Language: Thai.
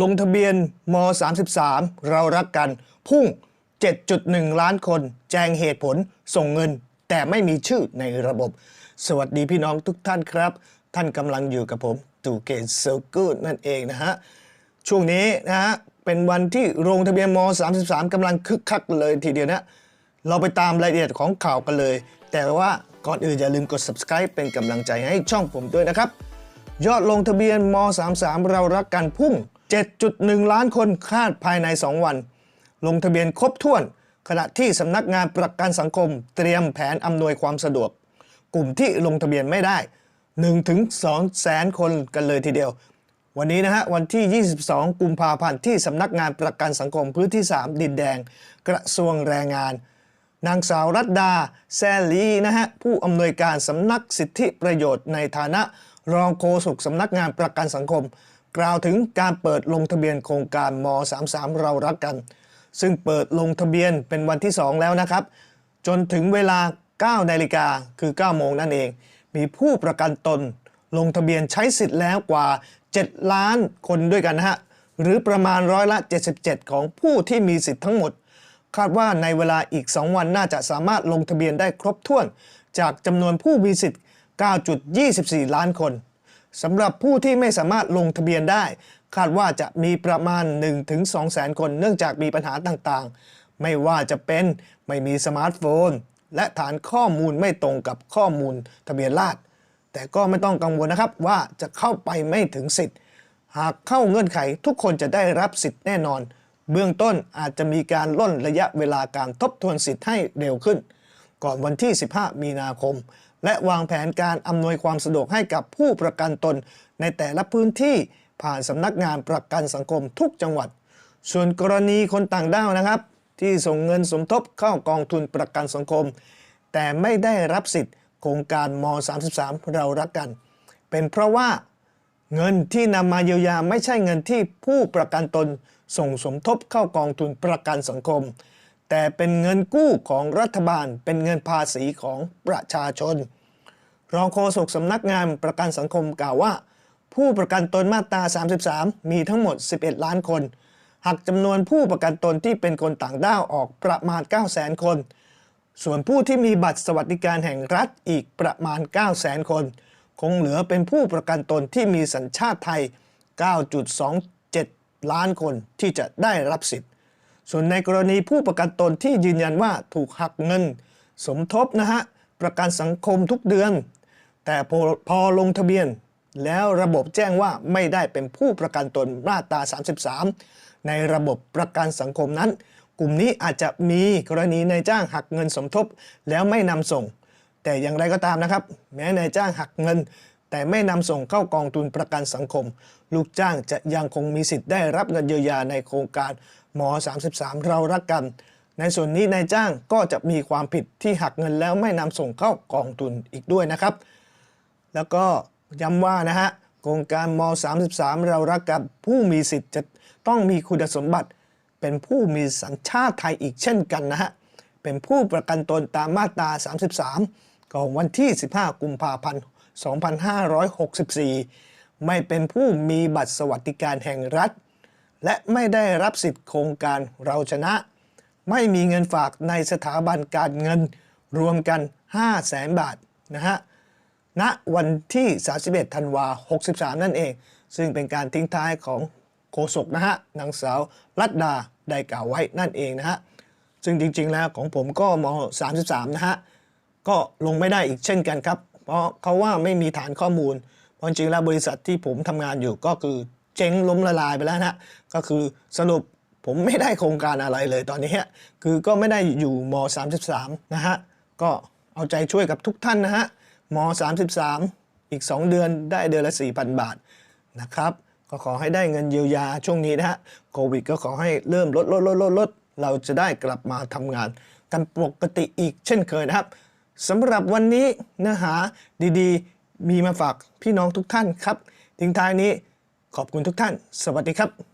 ลงทะเบียนม 33 เรารักกัน พุ่ง 7.1 ล้านคน แจ้งเหตุผลส่งเงิน แต่ไม่มีชื่อในระบบ สวัสดีพี่น้องทุกท่านครับ ท่านกำลังอยู่กับผมตูเกตเซลกูดนั่นเองนะฮะ ช่วงนี้นะฮะ เป็นวันที่ลงทะเบียนม 33 กำลังคึกคักเลยทีเดียวนะ เราไปตามรายละเอียดของข่าวกันเลย แต่ว่าก่อนอื่นอย่าลืมกด subscribe เป็นกำลังใจให้ช่องผมด้วยนะครับ ยอดลงทะเบียนม 33 เรารักกันพุ่ง 7.1 ล้านคนคาดภายใน 2 วัน ลงทะเบียนครบถ้วน ขณะที่สำนักงานประกันสังคมเตรียมแผนอำนวยความสะดวก กลุ่มที่ลงทะเบียนไม่ได้ 1-2 แสนคนกันเลยทีเดียว วันนี้นะฮะวันที่ 22 กุมภาพันธ์ที่สำนักงานประกันสังคมพื้นที่ 3 ดินแดง กระทรวงแรงงานนางสาวรัตดา แซลีนะฮะ ผู้อำนวยการสำนักสิทธิประโยชน์ในฐานะ รองโฆษกสำนักงานประกันสังคม กล่าวถึงการเปิดลงทะเบียนโครงการม 33 เรารักกัน ซึ่งเปิดลงทะเบียนเป็นวันที่ 2 แล้วนะครับ จนถึงเวลา 9 นาฬิกาคือ 9 โมงนั่นเอง มีผู้ประกันตน ลงทะเบียนใช้สิทธิ์แล้วกว่า 7 ล้านคนด้วยกันนะฮะ หรือประมาณร้อยละ 77 ของผู้ที่มีสิทธิ์ทั้งหมด คาดว่าในเวลาอีก 2 วันน่าจะสามารถลงทะเบียนได้ครบถ้วน จากจำนวนผู้มีสิทธิ์ 9.24 ล้านคน สำหรับผู้ที่ไม่สามารถลงทะเบียนได้ คาดว่าจะมีประมาณ 1-2 แสนคนเนื่องจากมีปัญหาต่างๆ ไม่ว่าจะเป็นไม่มีสมาร์ทโฟน และฐานข้อมูลไม่ตรงกับข้อมูลทะเบียนราษฎรแต่ก็ไม่ต้องกังวลนะครับว่าจะเข้าไปไม่ถึงสิทธิ์ หากเข้าเงื่อนไขทุกคนจะได้รับสิทธิ์แน่นอน เบื้องต้นอาจจะมีการล่นระยะเวลาการทบทวนสิทธิ์ให้เร็วขึ้น ก่อนวันที่ 15 มีนาคม และวางแผนการอำนวยความสะดวกให้กับผู้ประกันตน ในแต่ละพื้นที่ผ่านสำนักงานประกันสังคมทุกจังหวัด ส่วนกรณีคนต่างด้าวนะครับ ที่ส่งเงินสมทบเข้ากองทุนประกันสังคม แต่ไม่ได้รับสิทธิ์โครงการม 33 เรารักกัน เป็นเพราะว่าเงินที่นำมาเยียวยาไม่ใช่เงินที่ผู้ประกันตนส่งสมทบเข้ากองทุนประกันสังคม แต่เป็นเงินกู้ของรัฐบาล เป็นเงินภาษีของประชาชน รองโฆษกสำนักงานประกันสังคมกล่าวว่า ผู้ประกันตนมาตรา 33 มีทั้งหมด 11 ล้านคน หักจำนวนผู้ประกันตนที่เป็นคนต่างด้าวออกประมาณ 9 0 0 0 0 0 คน ส่วนผู้ที่มีบัตรสวัสดิการแห่งรัฐอีกประมาณ 9 0 0 0 0 0 คน คงเหลือเป็นผู้ประกันตนที่มีสัญชาติไทย 9.27 ล้านคนที่จะได้รับสิทธิ์ ส่วนในกรณีผู้ประกันตนที่ยืนยันว่าถูกหักเงิน สมทบนะฮะประกันสังคมทุกเดือน แต่พอพอลงทะเบียน แล้วระบบแจ้งว่าไม่ได้เป็นผู้ประกันตนมาตรา 33 ในระบบประกันสังคมนั้น กลุ่มนี้อาจจะมีกรณีนายจ้างหักเงินสมทบแล้วไม่นำส่ง แต่อย่างไรก็ตามนะครับ แม้นายจ้างหักเงิน แต่ไม่นำส่งเข้ากองทุนประกันสังคม ลูกจ้างจะยังคงมีสิทธิ์ได้รับเงินเยียวยาในโครงการหมอ 33 เรารักกัน ในส่วนนี้นายจ้างก็จะมีความผิดที่หักเงินแล้วไม่นำส่งเข้ากองทุนอีกด้วยนะครับ แล้วก็ย้ำว่านะฮะโครงการม 33 เรารักกับผู้มีสิทธิ์จะต้องมีคุณสมบัติ เป็นผู้มีสัญชาติไทยอีกเช่นกันนะฮะเป็นผู้ประกันตนตามมาตรา 33 ของวันที่ 15 กุมภาพันธ์ 2564 ไม่เป็นผู้มีบัตรสวัสดิการแห่งรัฐ และไม่ได้รับสิทธิโครงการเราชนะ ไม่มีเงินฝากในสถาบันการเงินรวมกัน 5 0 0แสนบาทนะฮะณวันที่ 31 ธันวา 63 นั่นเอง ซึ่งเป็นการทิ้งท้ายของโฆษกนะฮะนางสาวรัตดาได้กล่าวไว้นั่นเองนะฮะซึ่งจริงๆแล้วของผมก็ม 33 นะฮะ ก็ลงไม่ได้อีกเช่นกันครับ เพราะเขาว่าไม่มีฐานข้อมูลเพราะจริงแล้วบริษัทที่ผมทำงานอยู่ก็คือเจ๊งล้มละลายไปแล้วนะก็คือสรุปผมไม่ได้โครงการอะไรเลยตอนนี้ฮะคือก็ไม่ได้อยู่ม 33 นะฮะก็เอาใจช่วยกับทุกท่านนะฮะม 33 อีก 2 เดือนได้เดือนละ 4,000 บาทนะครับก็ขอให้ได้เงินเยียวยาช่วงนี้นะฮะโควิดก็ขอให้เริ่มลดลดลดลดลดเราจะได้กลับมาทำงานกันปกติอีกเช่นเคยนะครับ สำหรับวันนี้เนื้อหาดีๆ มีมาฝากพี่น้องทุกท่านครับ ทิ้งท้ายนี้ขอบคุณทุกท่าน สวัสดีครับ